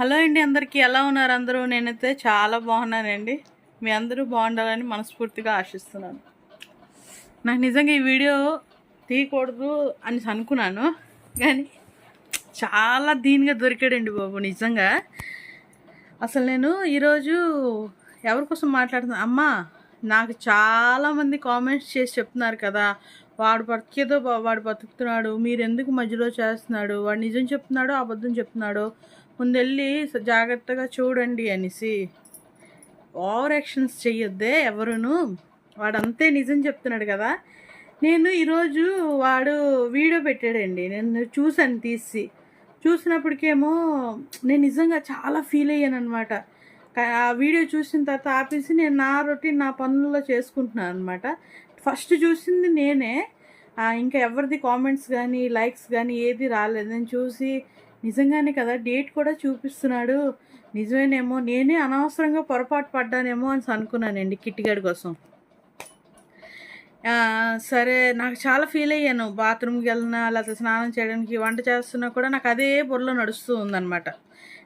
Hello అండి అందరికీ ఎలా ఉన్నారు అందరూ? నేనైతే చాలా బాగున్నానండి. మీ అందరూ బాగుండాలని మనస్ఫూర్తిగా ఆశిస్తున్నాను. నాకు నిజంగా ఈ వీడియో తీయకూడదు అని అనుకున్నాను. కానీ చాలా దీనిగా దొరికాడండి బాబు నిజంగా. అసలు నేను ఈరోజు ఎవరి కోసం మాట్లాడుతున్నా? అమ్మా నాకు చాలామంది కామెంట్స్ చేసి చెప్తున్నారు కదా. వాడు బతికేదో వాడు బతుకుతున్నాడు. మీరు ఎందుకు మధ్యలో చేస్తున్నాడు? వాడు నిజం చెప్తున్నాడో అబద్ధం చెప్తున్నాడో? ముందెళ్ళి జాగ్రత్తగా చూడండి అనేసి ఓవర్ యాక్షన్స్ చెయ్యొద్దే ఎవరును. వాడంతే నిజం చెప్తున్నాడు కదా. నేను ఈరోజు వాడు వీడియో పెట్టాడండి. నేను చూశాను తీసి. చూసినప్పటికేమో నేను నిజంగా చాలా ఫీల్ అయ్యాను అనమాట ఆ వీడియో చూసిన తర్వాత ఆపేసి నేను నా రొటీన్ నా పనుల్లో చేసుకుంటున్నాను అనమాట ఫస్ట్ చూసింది నేనే. ఇంకా ఎవరిది కామెంట్స్ కానీ లైక్స్ కానీ ఏది రాలేదు. చూసి నిజంగానే కదా డేట్ కూడా చూపిస్తున్నాడు. నిజమేనేమో నేనే అనవసరంగా పొరపాటు పడ్డానేమో అని అనుకున్నానండి కిట్టిగాడి కోసం. సరే నాకు చాలా ఫీల్ అయ్యాను. బాత్రూమ్కి వెళ్ళినా లేకపోతే స్నానం చేయడానికి వంట చేస్తున్నా కూడా నాకు అదే బుర్రలో నడుస్తూ ఉందన్నమాట.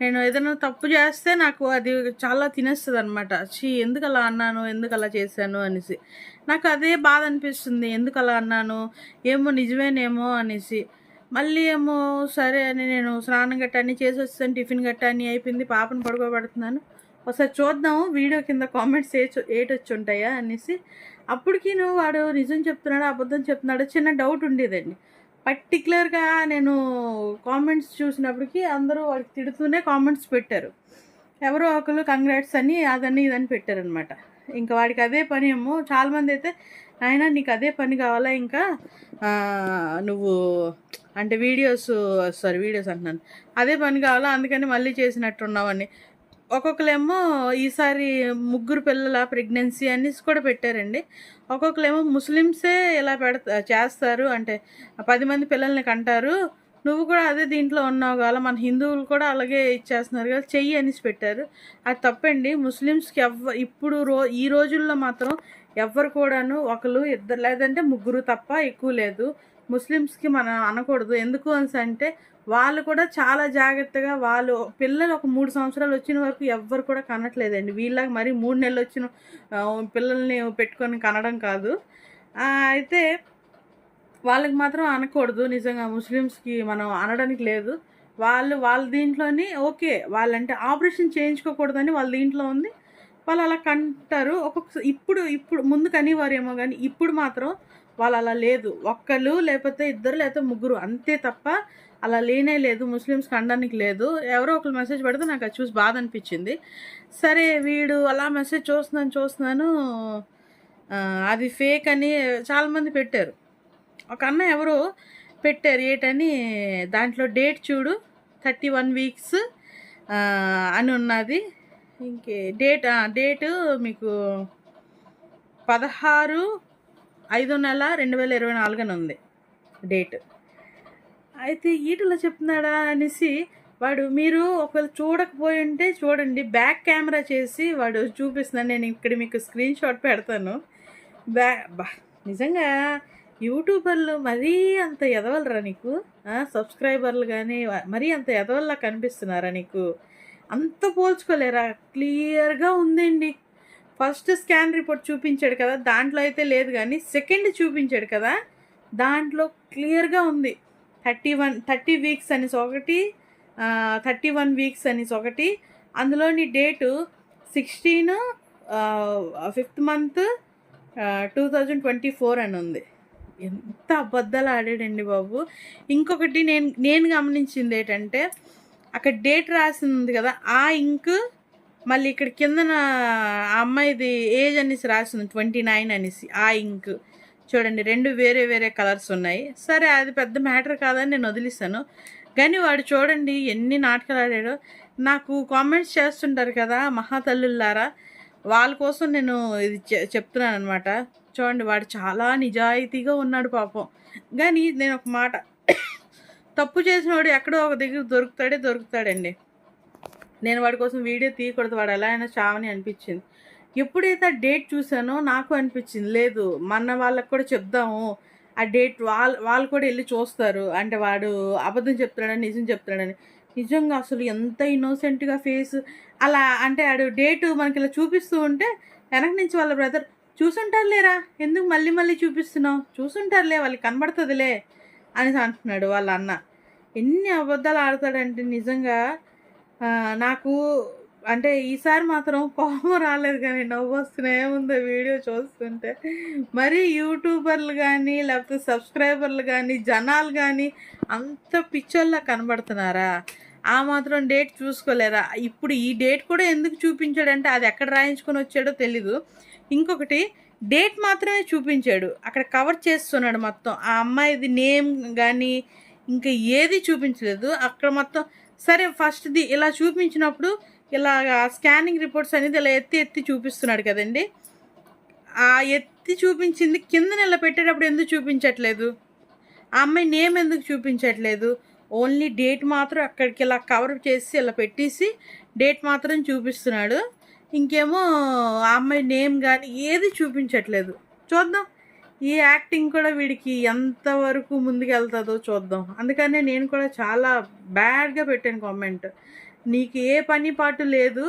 నేను ఏదైనా తప్పు చేస్తే నాకు అది చాలా తినేస్తుంది అనమాట చీ ఎందుకు అలా అన్నాను? ఎందుకు అలా చేశాను? అనేసి. నాకు అదే బాధ అనిపిస్తుంది. ఎందుకు అలా అన్నాను? ఏమో నిజమేనేమో అనేసి. మళ్ళీ ఏమో సరే అని నేను స్నానం గట్ట అన్ని చేసి వస్తాను టిఫిన్ గట్ట అన్ని అయిపోయింది పాపను పడుకోబెడుతున్నాను. ఒకసారి చూద్దాము వీడియో కింద కామెంట్స్ ఏ ఏటొచ్చి ఉంటాయా అనేసి. అప్పటికి నువ్వు వాడు నిజం చెప్తున్నాడు అబద్ధం చెప్తున్నాడు చిన్న డౌట్ ఉండేదండి. పర్టికులర్గా నేను కామెంట్స్ చూసినప్పటికీ అందరూ వాడికి తిడుతూనే కామెంట్స్ పెట్టారు. ఎవరో ఒకరు కంగ్రాట్స్ అని అదని ఇదని పెట్టారనమాట ఇంకా వాడికి అదే పని ఏమో చాలామంది అయితే ఆయన నీకు అదే పని కావాలా? ఇంకా నువ్వు అంటే వీడియోస్ సారీ వీడియోస్ అంటున్నాను. అదే పని కావాలా? అందుకని మళ్ళీ చేసినట్టున్నామని ఒక్కొక్కరేమో ఈసారి ముగ్గురు పిల్లల ప్రెగ్నెన్సీ అనేసి కూడా పెట్టారండి. ఒక్కొక్కలేమో ముస్లిమ్సే ఇలా పెడతా చేస్తారు. అంటే పది మంది పిల్లల్ని కంటారు. నువ్వు కూడా అదే దీంట్లో ఉన్నావు కదా మన హిందువులు కూడా అలాగే ఇచ్చేస్తున్నారు కదా చెయ్యి అనేసి పెట్టారు. అది తప్పండి. ముస్లిమ్స్కి ఎవ ఇప్పుడు రో ఈ రోజుల్లో మాత్రం ఎవ్వరు కూడాను ఒకరు ఇద్దరు లేదంటే ముగ్గురు తప్ప ఎక్కువ లేదు. ముస్లిమ్స్కి మనం అనకూడదు. ఎందుకు అని అంటే వాళ్ళు కూడా చాలా జాగ్రత్తగా వాళ్ళు పిల్లలు ఒక మూడు సంవత్సరాలు వచ్చిన వరకు ఎవ్వరు కూడా కనట్లేదండి. వీళ్ళకి మరి మూడు నెలలు వచ్చిన పిల్లల్ని పెట్టుకొని కనడం కాదు. అయితే వాళ్ళకి మాత్రం అనకూడదు. నిజంగా ముస్లిమ్స్కి మనం అనడానికి లేదు. వాళ్ళు వాళ్ళ దీంట్లోని ఓకే. వాళ్ళంటే ఆపరేషన్ చేయించుకోకూడదని వాళ్ళ దీంట్లో ఉంది. వాళ్ళు అలా కంటారు. ఒక్కొక్క ఇప్పుడు ఇప్పుడు ముందు కనివారేమో కానీ ఇప్పుడు మాత్రం వాళ్ళు అలా లేదు. ఒక్కళ్ళు లేకపోతే ఇద్దరు లేకపోతే ముగ్గురు. అంతే తప్ప అలా లేనే లేదు. ముస్లిమ్స్ అనడానికి లేదు. ఎవరో ఒకరు మెసేజ్ పెడితే నాకు అది చూసి బాధ అనిపించింది. సరే వీడు అలా మెసేజ్ చూస్తున్నాను చూస్తున్నాను. అది ఫేక్ అని చాలామంది పెట్టారు. ఒక అన్న ఎవరో పెట్టారు. ఏటని? దాంట్లో డేట్ చూడు. థర్టీ వన్ వీక్స్ అని ఉన్నది. ఇంకే డేట్ డేటు మీకు పదహారు ఐదు నెల రెండు వేల ఇరవై నాలుగున ఉంది డేట్. అయితే ఈటలో చెప్తున్నాడా అనేసి వాడు మీరు ఒకవేళ చూడకపోయి ఉంటే చూడండి బ్యాక్ కెమెరా చేసి వాడు చూపిస్తున్నాను నేను ఇక్కడ మీకు స్క్రీన్ షాట్ పెడతాను. బ్యా బా నిజంగా యూట్యూబర్లు మరీ అంత ఎదవలరా నీకు? సబ్స్క్రైబర్లు కానీ మరీ అంత ఎదవల్లా కనిపిస్తున్నారా నీకు? అంత పోల్చుకోలేరా? క్లియర్గా ఉందండి. ఫస్ట్ స్కాన్ రిపోర్ట్ చూపించాడు కదా దాంట్లో అయితే లేదు కానీ సెకండ్ చూపించాడు కదా దాంట్లో క్లియర్గా ఉంది. థర్టీ వన్ థర్టీ వీక్స్ అనేసి ఒకటి థర్టీ వన్ వీక్స్ అనేసి ఒకటి అందులోని date sixteen fifth month two thousand twenty four అని ఉంది. ఎంత అబద్ధాలు ఆడాడండి బాబు. ఇంకొకటి నేను నేను గమనించింది ఏంటంటే అక్కడ డేట్ రాసింది ఉంది కదా ఆ ఇంక్ మళ్ళీ ఇక్కడ కిందన ఆ అమ్మాయిది ఏజ్ అనేసి రాసింది ట్వంటీ నైన్ అనేసి ఆ ఇంక్ చూడండి రెండు వేరే వేరే కలర్స్ ఉన్నాయి. సరే అది పెద్ద మ్యాటర్ కాదని నేను వదిలిస్తాను కానీ వాడు చూడండి ఎన్ని నాటకాలు ఆడాడో. నాకు కామెంట్స్ చేస్తుంటారు కదా మహాతల్లులారా వాళ్ళ కోసం నేను ఇది చె- చెప్తున్నాను అనమాట చూడండి వాడు చాలా నిజాయితీగా ఉన్నాడు పాపం. కానీ నేను ఒక మాట తప్పు చేసినవాడు ఎక్కడో ఒక దగ్గర దొరుకుతాడే దొరుకుతాడండి. నేను వాడి కోసం వీడియో తీయకూడదు వాడు ఎలా అయినా చావని అనిపించింది. ఎప్పుడైతే ఆ డేట్ చూసానో నాకు అనిపించింది లేదు మన వాళ్ళకి కూడా చెప్దాము ఆ డేట్ వాళ్ళు వాళ్ళు కూడా వెళ్ళి చూస్తారు అంటే వాడు అబద్ధం చెప్తున్నాడని నిజం చెప్తున్నాడని. నిజంగా అసలు ఎంత ఇన్నోసెంట్గా ఫేస్ అలా అంటే ఆడు డేటు మనకి ఇలా చూపిస్తూ ఉంటే వెనక నుంచి వాళ్ళ బ్రదర్ చూసుంటారు లేరా ఎందుకు మళ్ళీ మళ్ళీ చూపిస్తున్నావు? చూసుంటారులే వాళ్ళకి కనబడుతుందిలే అని అంటున్నాడు వాళ్ళ అన్న. ఎన్ని అబద్ధాలు ఆడతాడంటే నిజంగా నాకు అంటే ఈసారి మాత్రం కోపం రాలేదు కానీ నవ్వు వస్తూనే ఉంది వీడియో చూస్తుంటే. మరి యూట్యూబర్లు కానీ లేకపోతే సబ్స్క్రైబర్లు కానీ జనాలు కానీ అంత పిక్చర్లా కనబడుతున్నారా? ఆ మాత్రం డేట్ చూసుకోలేరా? ఇప్పుడు ఈ డేట్ కూడా ఎందుకు చూపించాడంటే అది ఎక్కడ రాయించుకొని వచ్చాడో తెలీదు. ఇంకొకటి డేట్ మాత్రమే చూపించాడు. అక్కడ కవర్ చేస్తున్నాడు మొత్తం. ఆ అమ్మాయిది నేమ్ కానీ ఇంకా ఏది చూపించలేదు. అక్కడ మొత్తం సరే ఫస్ట్ది ఇలా చూపించినప్పుడు ఇలా స్కానింగ్ రిపోర్ట్స్ అనేది ఇలా ఎత్తి ఎత్తి చూపిస్తున్నాడు కదండి. ఆ ఎత్తి చూపించింది కింద నెల పెట్టేటప్పుడు ఎందుకు చూపించట్లేదు? ఆ అమ్మాయి నేమ్ ఎందుకు చూపించట్లేదు? ఓన్లీ డేట్ మాత్రం అక్కడికి ఇలా కవర్ చేసి ఇలా పెట్టేసి డేట్ మాత్రం చూపిస్తున్నాడు. ఇంకేమో ఆ అమ్మాయి నేమ్ కానీ ఏది చూపించట్లేదు. చూద్దాం. ఈ యాక్టింగ్ కూడా వీడికి ఎంతవరకు ముందుకెళ్తుందో చూద్దాం. అందుకనే నేను కూడా చాలా బ్యాడ్గా పెట్టాను కామెంట్. నీకు ఏ పని పాటు లేదు.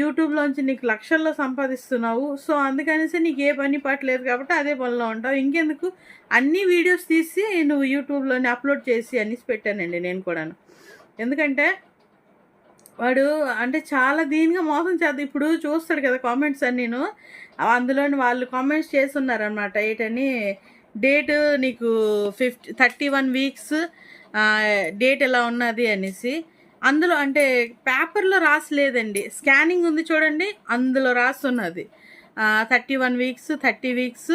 యూట్యూబ్లోంచి నీకు లక్షల్లో సంపాదిస్తున్నావు. సో అందుకనేసి నీకు ఏ పని పాటు లేదు కాబట్టి అదే పనిలో ఉంటావు. ఇంకెందుకు? అన్ని వీడియోస్ తీసి నువ్వు యూట్యూబ్లోనే అప్లోడ్ చేసి అనేసి పెట్టానండి నేను కూడాను. ఎందుకంటే వాడు అంటే చాలా దీనిగా మోసం చేద్దాం ఇప్పుడు చూస్తాడు కదా కామెంట్స్ అన్ని నేను. అందులోని వాళ్ళు కామెంట్స్ చేస్తున్నారనమాట ఏంటని? డేట్ నీకు fifty thirty one weeks date ఎలా ఉన్నది అనేసి. అందులో అంటే పేపర్లో రాసలేదండి. స్కానింగ్ ఉంది చూడండి అందులో రాస్తున్నది thirty one weeks thirty weeks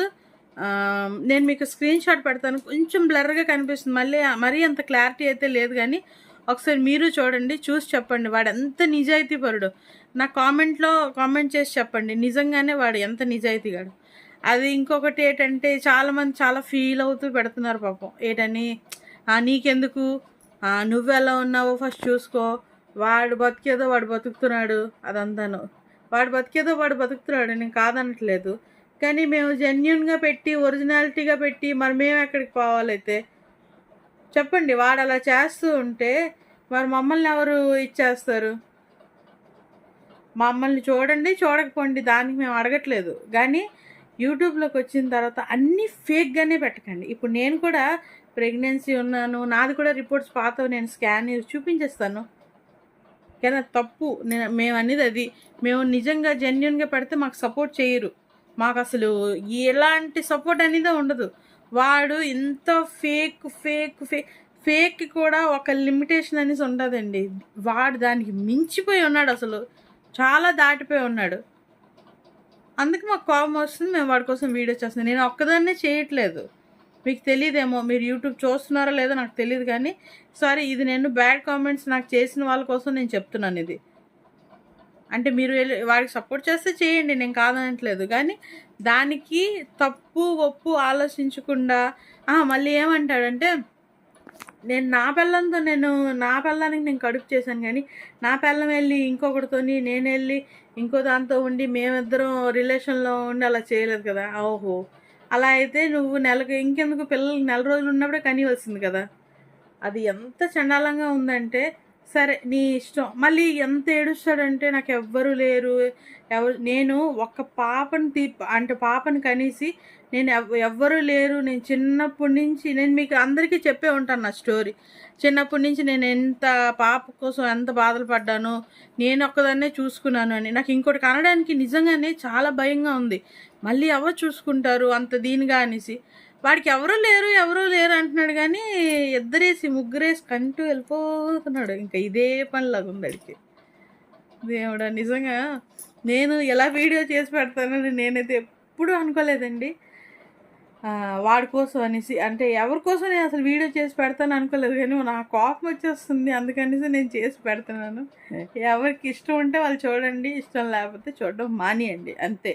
నేను మీకు స్క్రీన్ షాట్ పెడతాను. కొంచెం బ్లర్గా కనిపిస్తుంది. మళ్ళీ మరీ అంత క్లారిటీ అయితే లేదు కానీ ఒకసారి మీరు చూడండి చూసి చెప్పండి. వాడు ఎంత నిజాయితీ పరుడు నా కామెంట్లో కామెంట్ చేసి చెప్పండి. నిజంగానే వాడు ఎంత నిజాయితీగాడు. అది ఇంకొకటి ఏంటంటే చాలామంది చాలా ఫీల్ అవుతూ పెడుతున్నారు పాపం. ఏంటని? నీకెందుకు? నువ్వెలా నువ్వు ఎలా ఉన్నావో ఫస్ట్ చూసుకో. వాడు బతికేదో వాడు బతుకుతున్నాడు. అదంతాను. వాడు బతికేదో వాడు బతుకుతున్నాడు నేను కాదనట్లేదు. కానీ మేము జెన్యున్గా పెట్టి ఒరిజినాలిటీగా పెట్టి మరి మేము ఎక్కడికి పోవాలైతే చెప్పండి వాడు అలా చేస్తూ ఉంటే మరి మమ్మల్ని ఎవరు ఇచ్చేస్తారు? మమ్మల్ని చూడండి చూడకపోండి దానికి మేము అడగట్లేదు. కానీ యూట్యూబ్లోకి వచ్చిన తర్వాత అన్నీ ఫేక్గానే పెట్టకండి. ఇప్పుడు నేను కూడా ప్రెగ్నెన్సీ ఉన్నాను నాది కూడా రిపోర్ట్స్ పాత నేను స్కాన్ చూపించేస్తాను. కానీ తప్పు. నేను మేము అనేది అది. మేము నిజంగా జెన్యున్గా పెడితే మాకు సపోర్ట్ చేయరు. మాకు అసలు ఎలాంటి సపోర్ట్ అనేది ఉండదు. వాడు ఇంత ఫేక్ ఫేక్ ఫేక్ ఫేక్ కూడా ఒక లిమిటేషన్ అనేసి ఉండదండి. వాడు దానికి మించిపోయి ఉన్నాడు అసలు. చాలా దాటిపోయి ఉన్నాడు. అందుకే మాకు కోపం వస్తుంది మేము వాడి కోసం వీడియో చేస్తున్నాం. నేను ఒక్కదాన్నే చేయట్లేదు. మీకు తెలియదేమో మీరు యూట్యూబ్ చూస్తున్నారో లేదో నాకు తెలియదు కానీ సారీ ఇది నేను బ్యాడ్ కామెంట్స్ నాకు చేసిన వాళ్ళ కోసం నేను చెప్తున్నాను ఇది. అంటే మీరు వెళ్ళి సపోర్ట్ చేస్తే చేయండి నేను కాదనట్లేదు. కానీ దానికి తప్పు ఒప్పు ఆలోచించకుండా మళ్ళీ ఏమంటాడంటే నేను నా పిల్లలతో నేను నా పిల్లానికి నేను కడుపు చేశాను కానీ నా పిల్లం వెళ్ళి ఇంకొకటితోని నేను వెళ్ళి ఇంకో దాంతో ఉండి మేమిద్దరం రిలేషన్లో ఉండి అలా చేయలేదు కదా ఓహో. అలా అయితే నువ్వు నెలకు ఇంకెందుకు పిల్లలు నెల రోజులు ఉన్నప్పుడే కనివలసింది కదా. అది ఎంత చండాలంగా ఉందంటే సరే నీ ఇష్టం. మళ్ళీ ఎంత ఏడుస్తాడంటే నాకు ఎవ్వరు లేరు. ఎవరు నేను ఒక్క పాపని తీ అంటే పాపని కనేసి నేను ఎవ్ ఎవ్వరు లేరు. నేను చిన్నప్పటి నుంచి నేను మీకు అందరికీ చెప్పే ఉంటాను నా స్టోరీ. చిన్నప్పటి నుంచి నేను ఎంత పాప కోసం ఎంత బాధలు పడ్డానో నేను ఒక్కదాన్నే చూసుకున్నాను అని. నాకు ఇంకోటి కనడానికి నిజంగానే చాలా భయంగా ఉంది. మళ్ళీ ఎవరు చూసుకుంటారు అంత దీనిగా అనేసి. వాడికి ఎవరు లేరు ఎవరు లేరు అంటున్నాడు కానీ ఇద్దరేసి ముగ్గురేసి కంటూ వెళ్ళిపోతున్నాడు. ఇంకా ఇదే పనిలాగా ఉంది వాడికి దేవుడా నిజంగా నేను ఎలా వీడియో చేసి పెడతానని నేనైతే ఎప్పుడూ అనుకోలేదండి. వాడి కోసం అనేసి అంటే ఎవరి కోసం నేను అసలు వీడియో చేసి పెడతాను అనుకోలేదు కానీ నా కోపం వచ్చేస్తుంది. అందుకనేసి నేను చేసి పెడుతున్నాను. ఎవరికి ఇష్టం ఉంటే వాళ్ళు చూడండి ఇష్టం లేకపోతే చూడడం మానేయండి. అంతే.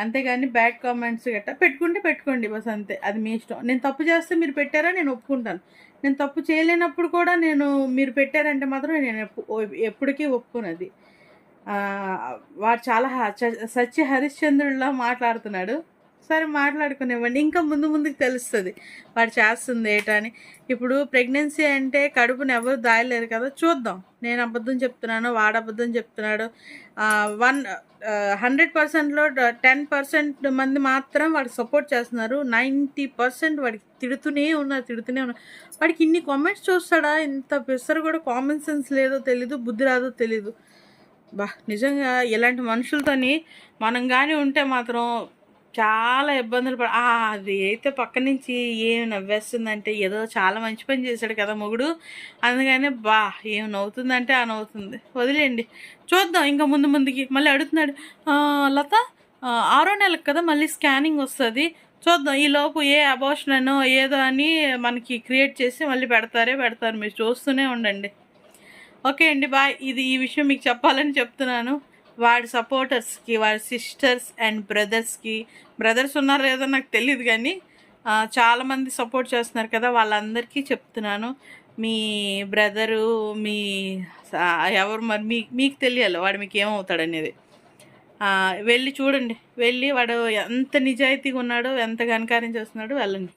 అంతేగాని బ్యాడ్ కామెంట్స్ గట్టా పెట్టుకుంటే పెట్టుకోండి బస్ అంతే. అది మీ ఇష్టం. నేను తప్పు చేస్తే మీరు పెట్టారా? నేను ఒప్పుకుంటాను. నేను తప్పు చేయలేనప్పుడు కూడా నేను మీరు పెట్టారంటే మాత్రం నేను ఎప్పటికీ ఒప్పుకున్నది వారు వాడు చాలా హ- సత్య హరిశ్చంద్రుడిలా మాట్లాడుతున్నాడు. ఒకసారి మాట్లాడుకునేవ్వండి. ఇంకా ముందు ముందుకు తెలుస్తుంది. వాడు చేస్తుంది ఏటని ఇప్పుడు ప్రెగ్నెన్సీ అంటే కడుపుని ఎవరు దాయలేరు కదా చూద్దాం. నేను అబద్ధం చెప్తున్నాను వాడు అబద్ధం చెప్తున్నాడు వన్ హండ్రెడ్ పర్సెంట్లో టెన్ పర్సెంట్ మంది మాత్రం వాడికి సపోర్ట్ చేస్తున్నారు. నైంటీ పర్సెంట్ వాడికి తిడుతూనే ఉన్నారు తిడుతూనే ఉన్నారు. వాడికి ఇన్ని కామెంట్స్ చూస్తాడా? ఇంత పెసరు కూడా కామన్ సెన్స్ లేదో తెలీదు బుద్ధి రాదో తెలీదు. బా నిజంగా ఇలాంటి మనుషులతోని మనం కానీ ఉంటే మాత్రం చాలా ఇబ్బందులు పడ అది అయితే పక్క నుంచి ఏం నవ్వేస్తుందంటే ఏదో చాలా మంచి పని చేశాడు కదా మొగుడు. అందుకని బా ఏం నవ్వుతుందంటే ఆ నవ్వుతుంది. వదిలేయండి. చూద్దాం ఇంకా ముందు ముందుకి. మళ్ళీ అడుగుతున్నాడు. లత ఆరో నెలకు కదా మళ్ళీ స్కానింగ్ వస్తుంది. చూద్దాం ఈ లోపు ఏ అబోషన్ అనో ఏదో అని మనకి క్రియేట్ చేసి మళ్ళీ పెడతారే పెడతారు. మీరు చూస్తూనే ఉండండి. ఓకే అండి బాయ్. ఇది ఈ విషయం మీకు చెప్పాలని చెప్తున్నాను. వాడి సపోర్టర్స్కి వాడి సిస్టర్స్ అండ్ బ్రదర్స్కి బ్రదర్స్ ఉన్నారో లేదో నాకు తెలియదు కానీ చాలామంది సపోర్ట్ చేస్తున్నారు కదా వాళ్ళందరికీ చెప్తున్నాను. మీ బ్రదరు మీ ఎవరు మరి మీ మీకు తెలియాలి వాడు మీకు ఏమవుతాడు అనేది. వెళ్ళి చూడండి. వెళ్ళి వాడు ఎంత నిజాయితీగా ఉన్నాడో ఎంత ఘనకార్యం చేస్తున్నాడో వెళ్ళండి.